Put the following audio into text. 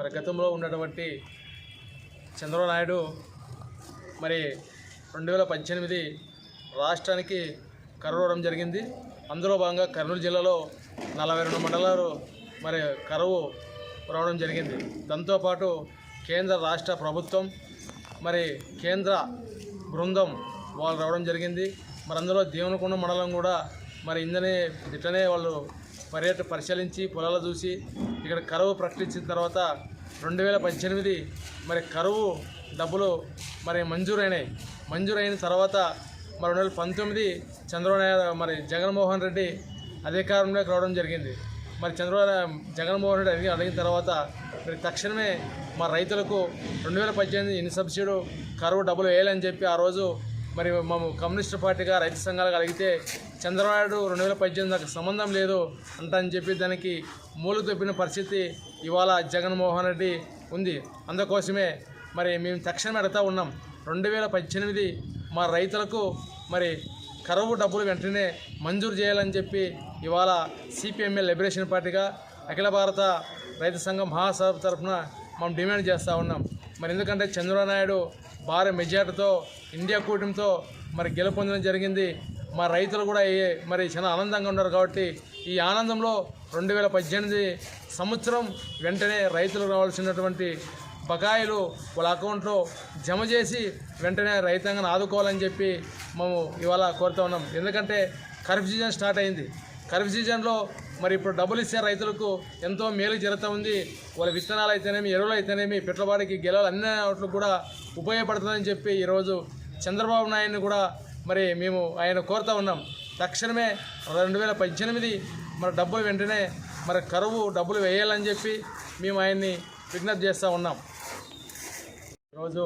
మరి గతంలో ఉన్నటువంటి చంద్రబాబు నాయుడు మరి రెండు వేల పద్దెనిమిది రాష్ట్రానికి కరువు జరిగింది. అందులో భాగంగా కర్నూలు జిల్లాలో నలభై రెండు మండలాలు మరి కరువు రావడం జరిగింది. దాంతోపాటు కేంద్ర రాష్ట్ర ప్రభుత్వం మరి కేంద్ర బృందం వాళ్ళు రావడం జరిగింది. మరి అందులో దేవనకొండ మండలం కూడా మరి ఇందనే ఇట్లనే వాళ్ళు పర్యటన పరిశీలించి పొలాలు చూసి ఇక్కడ కరువు ప్రకటించిన తర్వాత రెండు వేల పద్దెనిమిది మరి కరువు డబ్బులు మరి మంజూరైనాయి. మంజూరైన తర్వాత మరి రెండు వేల పంతొమ్మిది చంద్రబాబు మరి జగన్మోహన్ రెడ్డి అధికారంలోకి రావడం జరిగింది. మరి చంద్రబాబు జగన్మోహన్ రెడ్డి అడిగి అడిగిన తర్వాత మరి తక్షణమే మా రైతులకు రెండు వేల పద్దెనిమిది ఇన్ సబ్సిడీ కరువు డబ్బులు వేయాలని చెప్పి ఆ రోజు మరి మేము కమ్యూనిస్ట్ పార్టీగా రైతు సంఘాలు కలిగితే చంద్రబాబు రెండు వేల పద్దెనిమిది నాకు సంబంధం లేదు అంట అని చెప్పి దానికి మూలు తొప్పిన పరిస్థితి ఇవాళ జగన్మోహన్ రెడ్డి ఉంది. అందుకోసమే మరి మేము తక్షణం అడుగుతా ఉన్నాం. రెండు వేల పద్దెనిమిది మా రైతులకు మరి కరువు డబ్బులు వెంటనే మంజూరు చేయాలని చెప్పి ఇవాళ సిపిఎంఎల్ లిబరేషన్ పార్టీగా అఖిల భారత రైతు సంఘం మహాసభ తరఫున మనం డిమాండ్ చేస్తూ ఉన్నాం. మరి ఎందుకంటే చంద్రబాబు నాయుడు భారీ మెజార్టీతో ఇండియా కూటమితో మరి గెలుపొందడం జరిగింది. మా రైతులు కూడా మరి చాలా ఆనందంగా ఉన్నారు కాబట్టి ఈ ఆనందంలో రెండు వేల పద్దెనిమిది సంవత్సరం వెంటనే రైతులు రావాల్సినటువంటి బకాయిలు వాళ్ళ అకౌంట్లో జమ చేసి వెంటనే రైతాంగాన్ని ఆదుకోవాలని చెప్పి మేము ఇవాళ కోరుతా ఉన్నాం. ఎందుకంటే ఖరీఫ్ సీజన్ స్టార్ట్ అయింది. ఖరీఫ్ సీజన్లో మరి ఇప్పుడు డబ్బులు ఇచ్చే రైతులకు ఎంతో మేలు జరుగుతూ ఉంది. వాళ్ళ విత్తనాలు అయితేనేమి ఎరువులు అయితేనేమి పెట్టుబడికి గెలవలు అన్ని వాటికి కూడా ఉపయోగపడుతుందని చెప్పి ఈరోజు చంద్రబాబు నాయుడిని కూడా మరి మేము ఆయన కోరుతూ ఉన్నాం. తక్షణమే రెండు వేల పద్దెనిమిది మరి డబ్బులు వెంటనే మరి కరువు డబ్బులు వేయాలని చెప్పి మేము ఆయన్ని విజ్ఞప్తి చేస్తూ ఉన్నాం. ఈరోజు